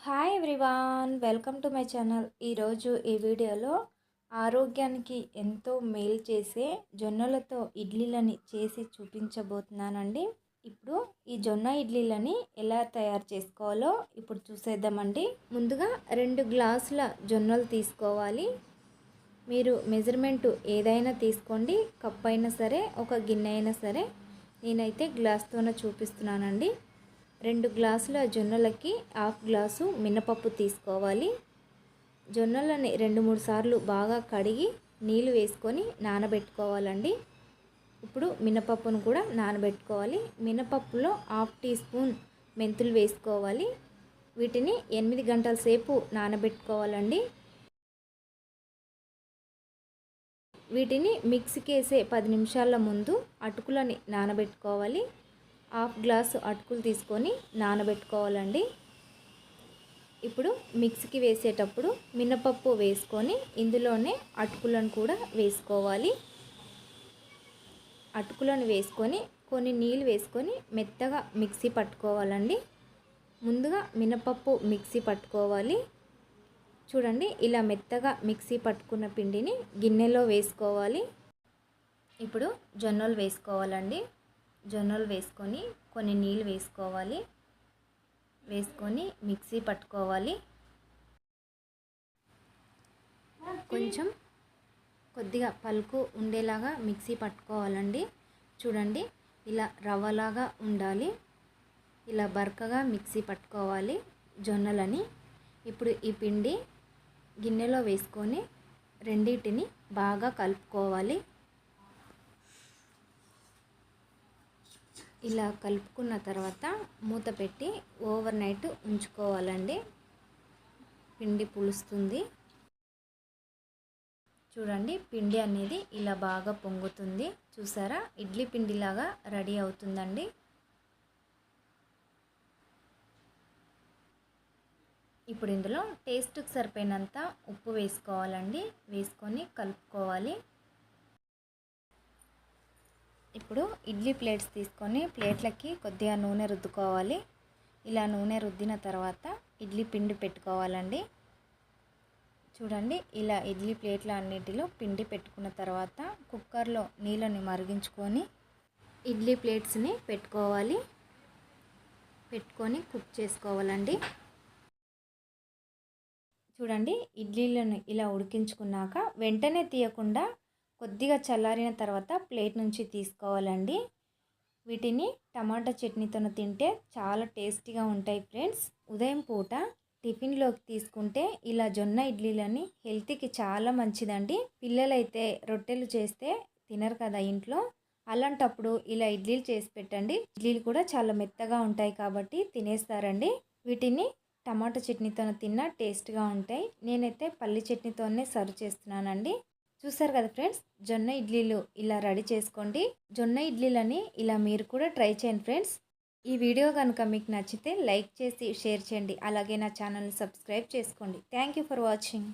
Hi everyone welcome to my channel ఈరోజు ఈ వీడియోలో ఆరోగ్యానికి ఎంతో మేలు చేసే జొన్నలతో ఇడ్లీలని చేసి చూపించబోతున్నానండి. ఇప్పుడు ఈ జొన్న ఇడ్లీలని ఎలా తయారు చేసుకోవాలో ఇప్పుడు చూసేద్దామండి. ముందుగా రెండు గ్లాసుల జొన్నలు తీసుకోవాలి. మీరు మెజర్మెంట్ ఏదైనా తీసుకోండి కప్ అయినా సరే ఒక గిన్నె అయినా సరే నేనైతే గ్లాస్తోనే చూపిస్తున్నానండి. రెండు గ్లాసుల జొన్నలకి హాఫ్ గ్లాసు మినపప్పు తీసుకోవాలి. జొన్నలని రెండు మూడు సార్లు బాగా కడిగి నీళ్ళు వేసుకొని నానబెట్టుకోవాలండి. ఇప్పుడు మినపప్పును కూడా నానబెట్టుకోవాలి. మినపప్పులో హాఫ్ టీ స్పూన్ మెంతులు వేసుకోవాలి. వీటిని ఎనిమిది గంటల సేపు నానబెట్టుకోవాలండి. వీటిని మిక్సీకి వేసే పది నిమిషాల ముందు అటుకులని నానబెట్టుకోవాలి. హాఫ్ గ్లాసు అటుకులు తీసుకొని నానబెట్టుకోవాలండి. ఇప్పుడు మిక్సీకి వేసేటప్పుడు మినపప్పు వేసుకొని ఇందులోనే అటుకులను కూడా వేసుకోవాలి. అటుకులను వేసుకొని కొన్ని నీళ్ళు వేసుకొని మెత్తగా మిక్సీ పట్టుకోవాలండి. ముందుగా మినపప్పు మిక్సీ పట్టుకోవాలి. చూడండి ఇలా మెత్తగా మిక్సీ పట్టుకున్న పిండిని గిన్నెలో వేసుకోవాలి. ఇప్పుడు జొన్నలు వేసుకోవాలండి. జొన్నలు వేసుకొని కొన్ని నీళ్ళు వేసుకోవాలి. వేసుకొని మిక్సీ పట్టుకోవాలి. కొంచెం కొద్దిగా పలుకు ఉండేలాగా మిక్సీ పట్టుకోవాలండి. చూడండి ఇలా రవ్వలాగా ఉండాలి. ఇలా బరకగా మిక్సీ పట్టుకోవాలి జొన్నలని. ఇప్పుడు ఈ పిండి గిన్నెలో వేసుకొని రెండింటిని బాగా కలుపుకోవాలి. ఇలా కలుపుకున్న తర్వాత మూత పెట్టి ఓవర్ నైట్ ఉంచుకోవాలండి. పిండి పులుస్తుంది. చూడండి పిండి అనేది ఇలా బాగా పొంగుతుంది. చూసారా? ఇడ్లీ పిండిలాగా రెడీ అవుతుందండి. ఇప్పుడు ఇందులో టేస్ట్కి సరిపోయినంత ఉప్పు వేసుకోవాలండి. వేసుకొని కలుపుకోవాలి. ఇప్పుడు ఇడ్లీ ప్లేట్స్ తీసుకొని ప్లేట్లకి కొద్దిగా నూనె రుద్దుకోవాలి. ఇలా నూనె రుద్దిన తర్వాత ఇడ్లీ పిండి పెట్టుకోవాలండి. చూడండి ఇలా ఇడ్లీ ప్లేట్ల అన్నిటిలో పిండి పెట్టుకున్న తర్వాత కుక్కర్లో నీళ్ళని మరిగించుకొని ఇడ్లీ ప్లేట్స్ని పెట్టుకోవాలి. పెట్టుకొని కుక్ చేసుకోవాలండి. చూడండి ఇడ్లీలను ఇలా ఉడికించుకున్నాక వెంటనే తీయకుండా కొద్దిగా చల్లారిన తర్వాత ప్లేట్ నుంచి తీసుకోవాలండి. వీటిని టమాటా చట్నీతో తింటే చాలా టేస్టీగా ఉంటాయి ఫ్రెండ్స్. ఉదయం పూట టిఫిన్లోకి తీసుకుంటే ఇలా జొన్న ఇడ్లీలని హెల్త్కి చాలా మంచిదండి. పిల్లలైతే రొట్టెలు చేస్తే తినరు కదా ఇంట్లో. అలాంటప్పుడు ఇలా ఇడ్లీలు చేసి పెట్టండి. ఇడ్లీలు కూడా చాలా మెత్తగా ఉంటాయి కాబట్టి తినేస్తారండి. వీటిని టమాటా చట్నీతో తిన్నా టేస్ట్గా ఉంటాయి. నేనైతే పల్లి చట్నీతోనే సర్వ్ చేస్తున్నానండి. చూసారు కదా ఫ్రెండ్స్? జొన్న ఇడ్లీలు ఇలా రెడీ చేసుకోండి. జొన్న ఇడ్లీలని ఇలా మీరు కూడా ట్రై చేయండి ఫ్రెండ్స్. ఈ వీడియో కనుక మీకు నచ్చితే లైక్ చేసి షేర్ చేయండి. అలాగే నా ఛానల్ని సబ్స్క్రైబ్ చేసుకోండి. Thank for watching.